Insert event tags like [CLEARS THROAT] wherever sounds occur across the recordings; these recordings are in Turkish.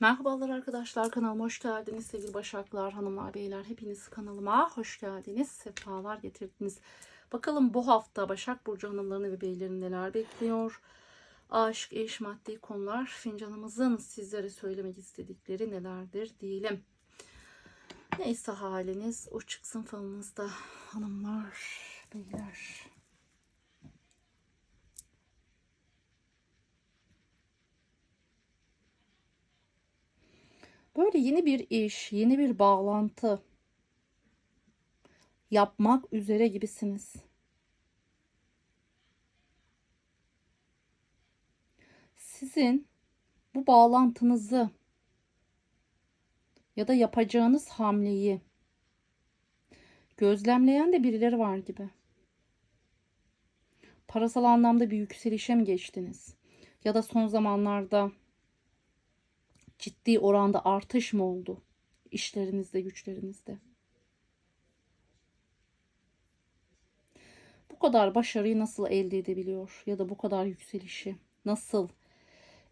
Merhabalar arkadaşlar kanalıma hoş geldiniz. Sevgili başaklar hanımlar beyler hepiniz kanalıma hoş geldiniz. Sefalar getirdiniz. Bakalım bu hafta Başak Burcu hanımlarını ve beylerini neler bekliyor? Aşk eş maddi konular fincanımızın sizlere söylemek istedikleri nelerdir diyelim. Neyse haliniz o çıksın falınızda hanımlar beyler Böyle yeni bir iş, yeni bir bağlantı yapmak üzere gibisiniz. Sizin bu bağlantınızı ya da yapacağınız hamleyi gözlemleyen de birileri var gibi. Parasal anlamda bir yükselişe mi geçtiniz? Ya da son zamanlarda ciddi oranda artış mı oldu işlerinizde, güçlerinizde? Bu kadar başarıyı nasıl elde edebiliyor ya da bu kadar yükselişi nasıl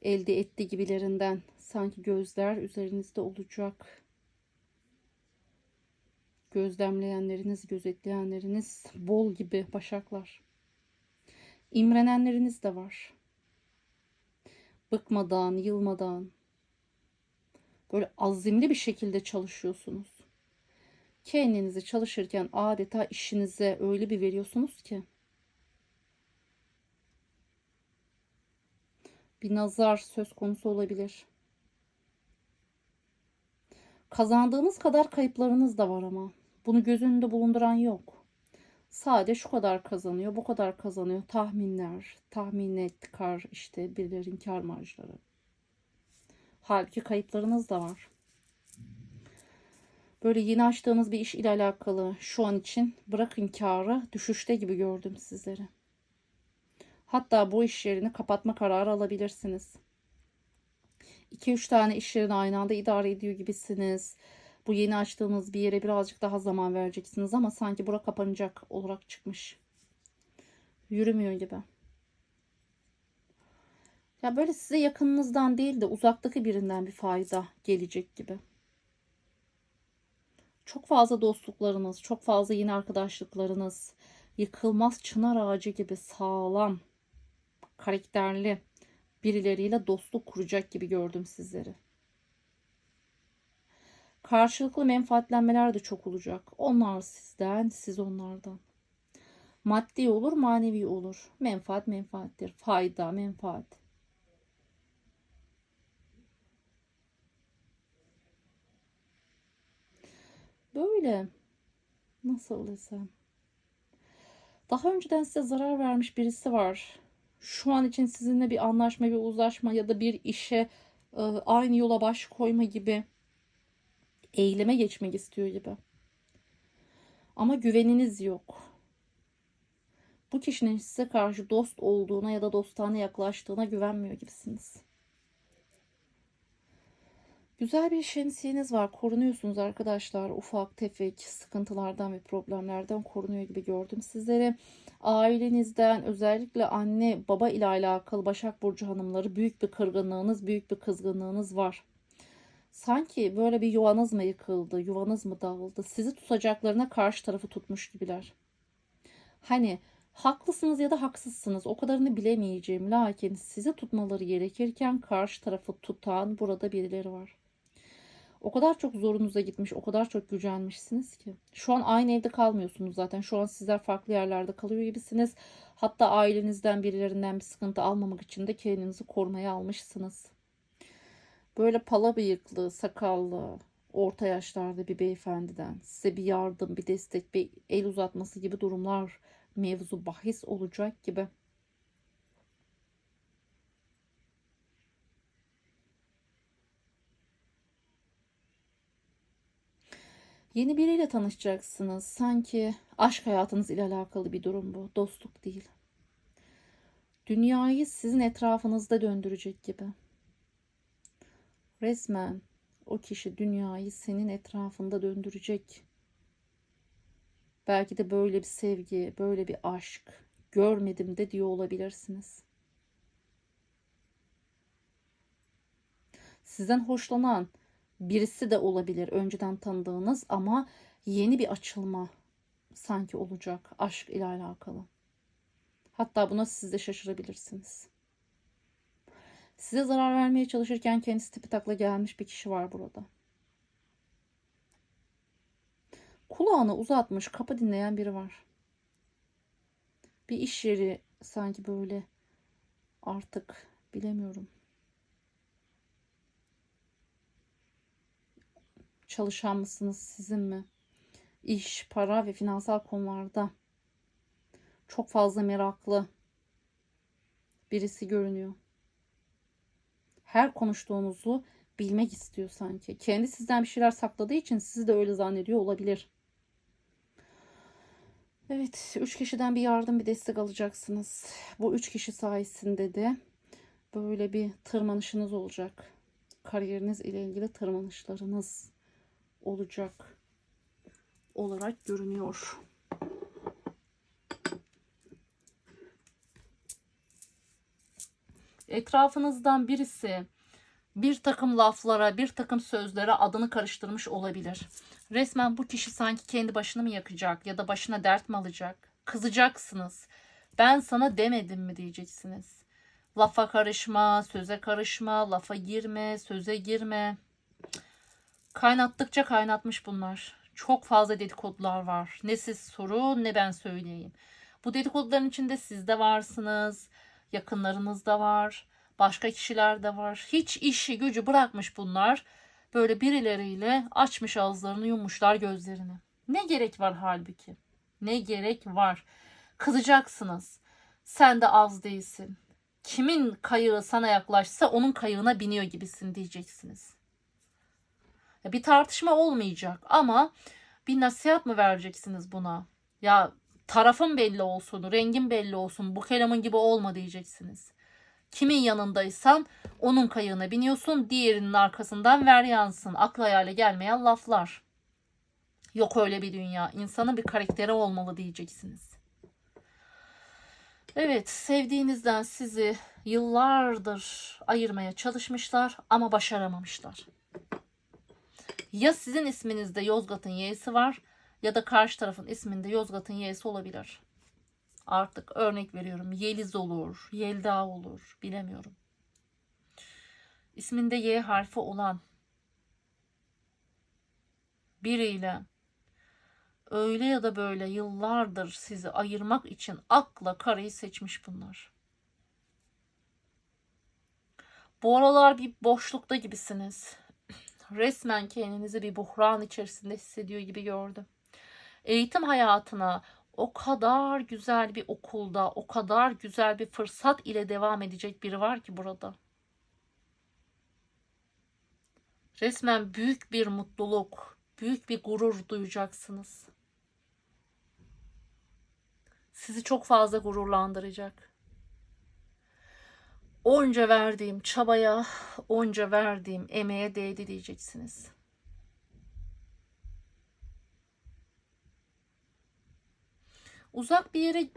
elde etti gibilerinden sanki gözler üzerinizde olacak. Gözlemleyenleriniz, gözetleyenleriniz bol gibi başaklar. İmrenenleriniz de var. Bıkmadan, yılmadan, böyle azimli bir şekilde çalışıyorsunuz. Kendinizi çalışırken adeta işinize öyle bir veriyorsunuz ki bir nazar söz konusu olabilir. Kazandığınız kadar kayıplarınız da var ama bunu göz önünde bulunduran yok. Sadece şu kadar kazanıyor, bu kadar kazanıyor. Tahminler, tahmin et, kar işte birilerin kar marjları. Halbuki kayıplarınız da var. Böyle yeni açtığınız bir iş ile alakalı şu an için bırakın karı düşüşte gibi gördüm sizleri. Hatta bu iş yerini kapatma kararı alabilirsiniz. 2-3 tane iş yerini aynı anda idare ediyor gibisiniz. Bu yeni açtığınız bir yere birazcık daha zaman vereceksiniz ama sanki bura kapanacak olarak çıkmış. Yürümüyor gibi. Ya böyle size yakınınızdan değil de uzaktaki birinden bir fayda gelecek gibi. Çok fazla dostluklarınız, çok fazla yeni arkadaşlıklarınız, yıkılmaz çınar ağacı gibi sağlam, karakterli birileriyle dostluk kuracak gibi gördüm sizleri. Karşılıklı menfaatlenmeler de çok olacak. Onlar sizden, siz onlardan. Maddi olur, manevi olur. Menfaat menfaattir. Fayda, menfaat. Böyle nasıl desem. Daha önceden size zarar vermiş birisi var. Şu an için sizinle bir anlaşma, bir uzlaşma ya da bir işe e, aynı yola baş koyma gibi eyleme geçmek istiyor gibi. Ama güveniniz yok. Bu kişinin size karşı dost olduğuna ya da dostane yaklaştığına güvenmiyor gibisiniz. Güzel bir şemsiyeniz var. Korunuyorsunuz arkadaşlar. Ufak tefek sıkıntılardan ve problemlerden korunuyor gibi gördüm sizleri. Ailenizden özellikle anne baba ile alakalı Başak Burcu hanımları büyük bir kırgınlığınız, büyük bir kızgınlığınız var. Sanki böyle bir yuvanız mı yıkıldı, yuvanız mı dağıldı? Sizi tutacaklarına karşı tarafı tutmuş gibiler. Hani haklısınız ya da haksızsınız o kadarını bilemeyeceğim. Lakin sizi tutmaları gerekirken karşı tarafı tutan burada birileri var. O kadar çok zorunuza gitmiş, o kadar çok gücenmişsiniz ki. Şu an aynı evde kalmıyorsunuz zaten. Şu an sizler farklı yerlerde kalıyor gibisiniz. Hatta ailenizden birilerinden bir sıkıntı almamak için de kendinizi korumaya almışsınız. Böyle pala bıyıklı, sakallı, orta yaşlarda bir beyefendiden size bir yardım, bir destek, bir el uzatması gibi durumlar mevzu bahis olacak gibi. Yeni biriyle tanışacaksınız. Sanki aşk hayatınız ile alakalı bir durum bu. Dostluk değil. Dünyayı sizin etrafınızda döndürecek gibi. Resmen o kişi dünyayı senin etrafında döndürecek. Belki de böyle bir sevgi, böyle bir aşk görmedim de diyor olabilirsiniz. Sizden hoşlanan birisi de olabilir önceden tanıdığınız ama yeni bir açılma sanki olacak aşk ile alakalı. Hatta buna siz de şaşırabilirsiniz. Size zarar vermeye çalışırken kendisi tipi takla gelmiş bir kişi var burada. Kulağını uzatmış, kapı dinleyen biri var. Bir iş yeri sanki böyle artık bilemiyorum. Çalışan mısınız sizin mi? İş, para ve finansal konularda çok fazla meraklı birisi görünüyor. Her konuştuğunuzu bilmek istiyor sanki. Kendi sizden bir şeyler sakladığı için sizi de öyle zannediyor olabilir. Evet, üç kişiden bir yardım, bir destek alacaksınız. Bu üç kişi sayesinde de böyle bir tırmanışınız olacak. Kariyeriniz ile ilgili tırmanışlarınız olacak olarak görünüyor. Etrafınızdan birisi bir takım laflara, bir takım sözlere adını karıştırmış olabilir. Resmen bu kişi sanki kendi başını mı yakacak ya da başına dert mi alacak? Kızacaksınız. Ben sana demedim mi diyeceksiniz. Lafa karışma, söze karışma, lafa girme, söze girme. Kaynattıkça kaynatmış bunlar. Çok fazla dedikodular var. Ne siz soru ne ben söyleyeyim. Bu dedikoduların içinde siz de varsınız. Yakınlarınız da var. Başka kişiler de var. Hiç işi gücü bırakmış bunlar. Böyle birileriyle açmış ağızlarını yummuşlar gözlerini. Ne gerek var halbuki? Ne gerek var? Kızacaksınız. Sen de az değilsin. Kimin kayığı sana yaklaşsa onun kayığına biniyor gibisin diyeceksiniz. Bir tartışma olmayacak ama bir nasihat mı vereceksiniz buna? Ya tarafın belli olsun, rengin belli olsun, bu kelamın gibi olma diyeceksiniz. Kimin yanındaysan onun kayığına biniyorsun, diğerinin arkasından ver yansın. Akla hayale gelmeyen laflar. Yok öyle bir dünya. İnsanın bir karakteri olmalı diyeceksiniz. Evet, sevdiğinizden sizi yıllardır ayırmaya çalışmışlar ama başaramamışlar. Ya sizin isminizde Yozgat'ın Y'si var ya da karşı tarafın isminde Yozgat'ın Y'si olabilir. Artık örnek veriyorum. Yeliz olur, Yelda olur, bilemiyorum. İsminde Y harfi olan biriyle öyle ya da böyle yıllardır sizi ayırmak için akla karayı seçmiş bunlar. Bu aralar bir boşlukta gibisiniz. Resmen kendinizi bir buhran içerisinde hissediyor gibi gördüm. Eğitim hayatına o kadar güzel bir okulda, o kadar güzel bir fırsat ile devam edecek biri var ki burada. Resmen büyük bir mutluluk, büyük bir gurur duyacaksınız. Sizi çok fazla gururlandıracak. Onca verdiğim çabaya, onca verdiğim emeğe değdi diyeceksiniz. Uzak bir yere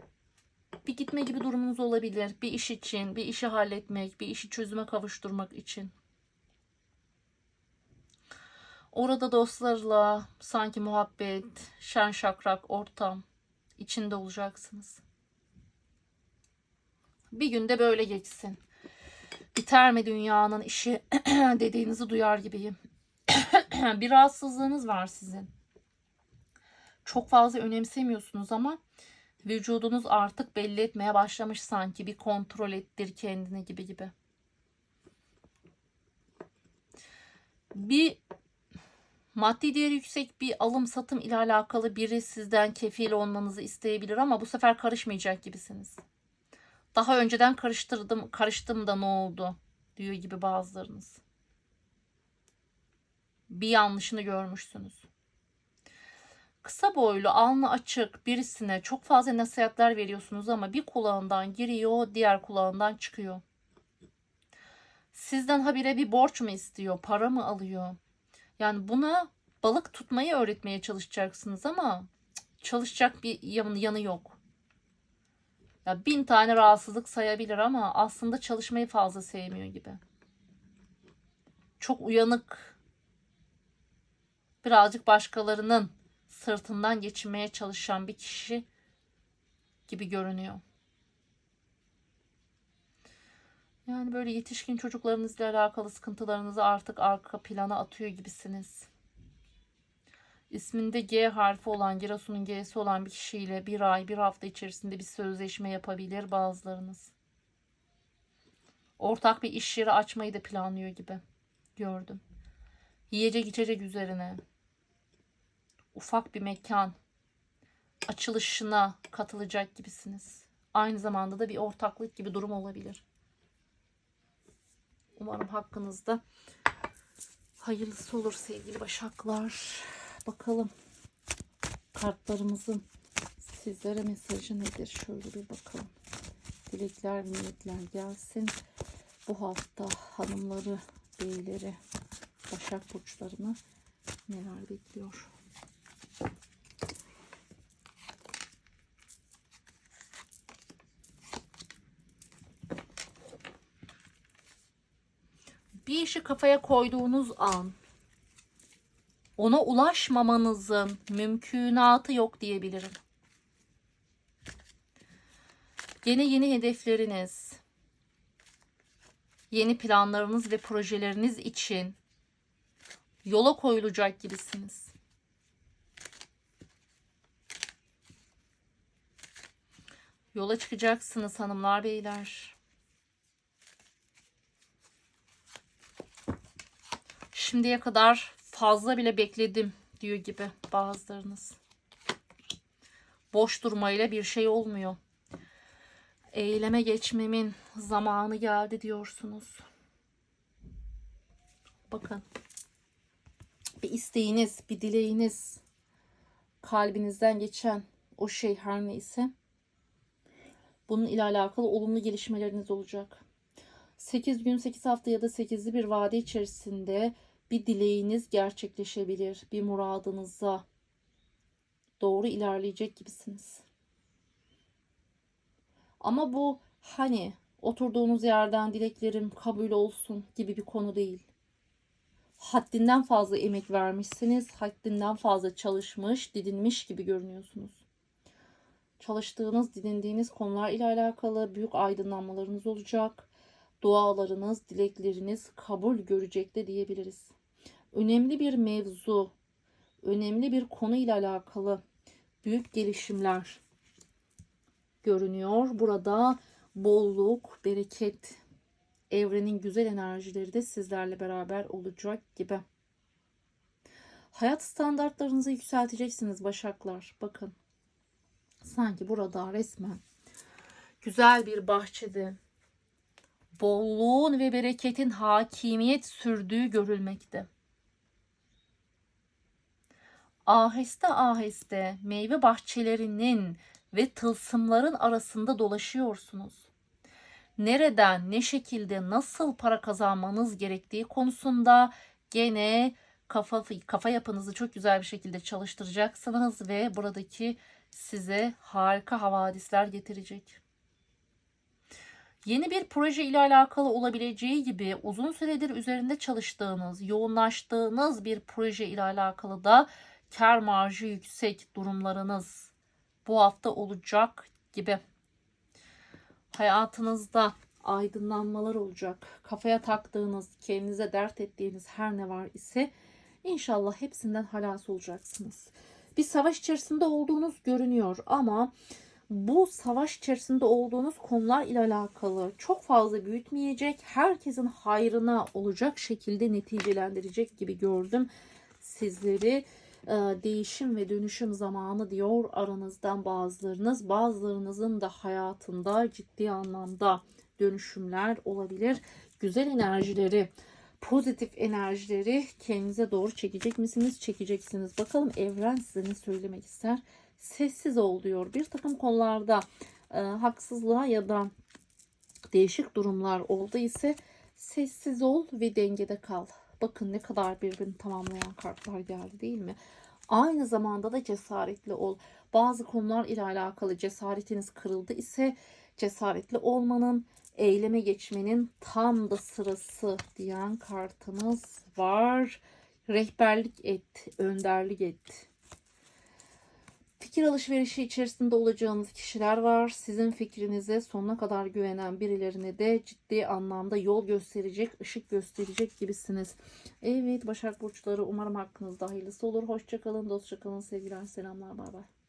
bir gitme gibi durumunuz olabilir. Bir iş için, bir işi halletmek, bir işi çözüme kavuşturmak için. Orada dostlarla sanki muhabbet, şen şakrak ortam içinde olacaksınız. Bir günde böyle geçsin. Biter mi dünyanın işi [CLEARS THROAT] dediğinizi duyar gibiyim. [CLEARS THROAT] bir rahatsızlığınız var sizin. Çok fazla önemsemiyorsunuz ama vücudunuz artık belli etmeye başlamış sanki bir kontrol ettir kendini gibi gibi. Bir maddi değeri yüksek bir alım satım ile alakalı biri sizden kefil olmanızı isteyebilir ama bu sefer karışmayacak gibisiniz. Daha önceden karıştırdım, karıştım da ne oldu diyor gibi bazılarınız. Bir yanlışını görmüşsünüz. Kısa boylu, alnı açık birisine çok fazla nasihatler veriyorsunuz ama bir kulağından giriyor, diğer kulağından çıkıyor. Sizden habire bir borç mu istiyor, para mı alıyor? Yani buna balık tutmayı öğretmeye çalışacaksınız ama çalışacak bir yanı, yok. Ya bin tane rahatsızlık sayabilir ama aslında çalışmayı fazla sevmiyor gibi. çok uyanık, birazcık başkalarının sırtından geçinmeye çalışan bir kişi gibi görünüyor. Yani böyle yetişkin çocuklarınızla alakalı sıkıntılarınızı artık arka plana atıyor gibisiniz. İsminde G harfi olan, Giresun'un G'si olan bir kişiyle bir ay, bir hafta içerisinde bir sözleşme yapabilir bazılarınız. Ortak bir iş yeri açmayı da planlıyor gibi gördüm. Yiyecek içecek üzerine ufak bir mekan açılışına katılacak gibisiniz. Aynı zamanda da bir ortaklık gibi durum olabilir. Umarım hakkınızda hayırlısı olur sevgili başaklar. Bakalım kartlarımızın sizlere mesajı nedir? Şöyle bir bakalım. Dilekler, niyetler gelsin. Bu hafta hanımları, beyleri, başak burçlarını neler bekliyor? Bir işi kafaya koyduğunuz an ona ulaşmamanızın mümkünatı yok diyebilirim. Yeni yeni hedefleriniz, yeni planlarınız ve projeleriniz için yola koyulacak gibisiniz. Yola çıkacaksınız hanımlar beyler. Şimdiye kadar fazla bile bekledim diyor gibi bazılarınız. Boş durmayla bir şey olmuyor. Eyleme geçmemin zamanı geldi diyorsunuz. Bakın. Bir isteğiniz, bir dileğiniz, kalbinizden geçen o şey her neyse bunun ile alakalı olumlu gelişmeleriniz olacak. 8 gün, 8 hafta ya da 8'li bir vade içerisinde bir dileğiniz gerçekleşebilir. Bir muradınıza doğru ilerleyecek gibisiniz. Ama bu hani oturduğunuz yerden dileklerim kabul olsun gibi bir konu değil. Haddinden fazla emek vermişsiniz, haddinden fazla çalışmış, didinmiş gibi görünüyorsunuz. Çalıştığınız, didindiğiniz konular ile alakalı büyük aydınlanmalarınız olacak. Dualarınız, dilekleriniz kabul görecek de diyebiliriz. Önemli bir mevzu, önemli bir konu ile alakalı büyük gelişimler görünüyor. Burada bolluk, bereket, evrenin güzel enerjileri de sizlerle beraber olacak gibi. Hayat standartlarınızı yükselteceksiniz Başaklar. Bakın. Sanki burada resmen güzel bir bahçede bolluğun ve bereketin hakimiyet sürdüğü görülmekte. Aheste aheste meyve bahçelerinin ve tılsımların arasında dolaşıyorsunuz. Nereden, ne şekilde, nasıl para kazanmanız gerektiği konusunda gene kafa kafa yapınızı çok güzel bir şekilde çalıştıracaksınız ve buradaki size harika havadisler getirecek. Yeni bir proje ile alakalı olabileceği gibi uzun süredir üzerinde çalıştığınız, yoğunlaştığınız bir proje ile alakalı da kar marjı yüksek durumlarınız bu hafta olacak gibi. Hayatınızda aydınlanmalar olacak. Kafaya taktığınız, kendinize dert ettiğiniz her ne var ise inşallah hepsinden halas olacaksınız. Bir savaş içerisinde olduğunuz görünüyor ama bu savaş içerisinde olduğunuz konular ile alakalı çok fazla büyütmeyecek, herkesin hayrına olacak şekilde neticelendirecek gibi gördüm sizleri. Ee, değişim ve dönüşüm zamanı diyor aranızdan bazılarınız. Bazılarınızın da hayatında ciddi anlamda dönüşümler olabilir. Güzel enerjileri, pozitif enerjileri kendinize doğru çekecek misiniz? Çekeceksiniz. Bakalım evren size ne söylemek ister? Sessiz ol diyor. Bir takım konularda e, haksızlığa ya da değişik durumlar oldu ise sessiz ol ve dengede kal. Bakın ne kadar birbirini tamamlayan kartlar geldi değil mi? Aynı zamanda da cesaretli ol. Bazı konular ile alakalı cesaretiniz kırıldı ise cesaretli olmanın, eyleme geçmenin tam da sırası diyen kartımız var. Rehberlik et, önderlik et. Fikir alışverişi içerisinde olacağınız kişiler var. Sizin fikrinize sonuna kadar güvenen birilerine de ciddi anlamda yol gösterecek, ışık gösterecek gibisiniz. Evet Başak Burçları umarım hakkınızda hayırlısı olur. Hoşçakalın, dostça kalın, sevgiler, selamlar, bay bay.